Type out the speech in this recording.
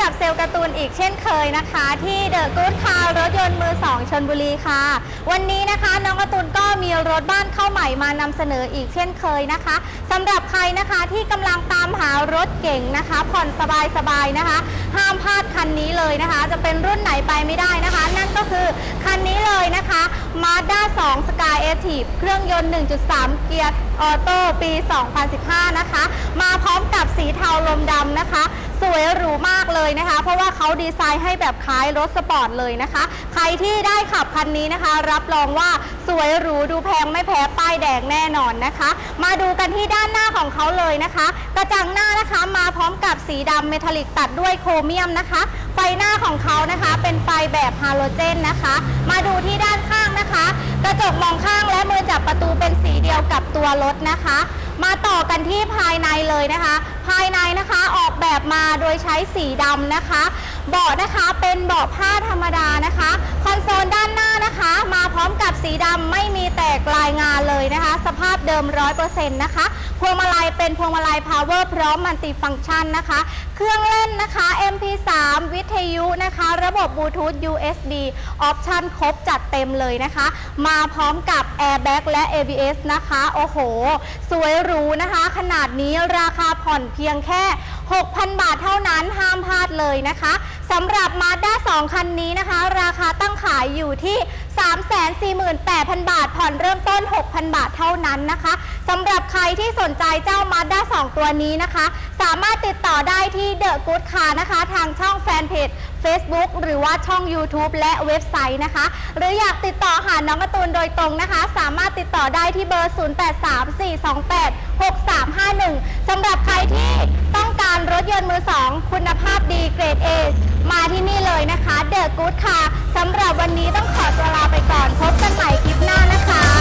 กับเซล์กระตูนอีกเช่นเคยนะคะ ที่เดอะกู๊ดคาร์รถยนต์มือ2ชนบุรีค่ะ วันนี้นะคะน้องการ์ตูนก็มีรถบ้านเข้าใหม่มานำเสนออีกเช่นเคยนะคะสำหรับใครนะคะที่กำลังตามหารถเก่งนะคะ ผ่อนสบายๆนะคะ ห้ามพลาดคันนี้เลยนะคะ จะเป็นรุ่นไหนไปไม่ได้นะคะ นั่นก็คือคันนี้เลยนะคะ Mazda 2 Sky Active เครื่องยนต์ 1.3 เกียร์ออโต้ปี 2015 นะคะ มาพร้อมกับสีเทาลมดำนะคะ สวยหรูมากเลยนะคะ เพราะว่าเขาดีไซน์ให้แบบคล้ายรถสปอร์ตเลยนะคะ ใครที่ได้ขับคันนี้นะคะ รับรองว่าสวยหรูดูแพงไม่แพ้ป้ายแดงแน่นอนนะคะ มาดูกันที่ด้านหน้าของเขาเลยนะคะ กระจังหน้านะคะมาพร้อมกับสีดำเมทัลลิกตัดด้วยโครเมียมนะคะ ไฟหน้าของเขานะคะเป็นไฟแบบฮาโลเจนนะคะ มาดูที่ด้านข้างนะคะ กระจกมองข้างและมือจับประตูเป็นสีเดียวกับตัวัวรถนะคะ มาต่อกันที่ภายในเลยนะคะ ภายในนะคะออกแบบมาโดยใช้สีดำนะคะ เบาะนะคะเป็นเบาะผ้าธรรมดานะคะ คอนโซลด้านหน้านะคะ มาพร้อมกับสีดำ กลายงานเลยนะคะ สภาพเดิม 100%นะคะพวงมาลัยเป็นพวงมาลัย power พร้อมมัลติฟังก์ชันนะคะ เครื่องเล่นนะคะ MP3 วิทยุนะคะ ระบบบลูทูธ USB ออปชันครบจัดเต็มเลยนะคะ มาพร้อมกับ Airbag และ ABS นะคะ โอ้โห สวยหรูนะคะ ขนาดนี้ราคาผ่อนเพียงแค่ 6,000 บาทเท่านั้นห้ามพลาดเลยนะคะสำหรับ Mazda 2 คันนี้นะคะ ราคาตั้งขายอยู่ที่ 348,000 บาท ผ่อนเริ่มต้น 6,000 บาทเท่านั้นนะคะสำหรับใครที่สนใจเจ้า Mazda 2ตัวนี้นะคะ สามารถติดต่อได้ที่ The Good Car นะคะ ทางช่องแฟนเพจ Facebook หรือว่าช่อง YouTube และเว็บไซต์นะคะ หรืออยากติดต่อหาน้องการ์ตูนโดยตรงนะคะ สามารถติดต่อได้ที่เบอร์ 0834286351สำหรับใครที่ต้องการรถ ยนต์มือสองคุณภาพดีเกรด A มาที่นี่เลยนะคะ เดอะกู๊ดค่ะสำหรับวันนี้ต้องขอตัวลาไปก่อน พบกันใหม่คลิปหน้านะคะ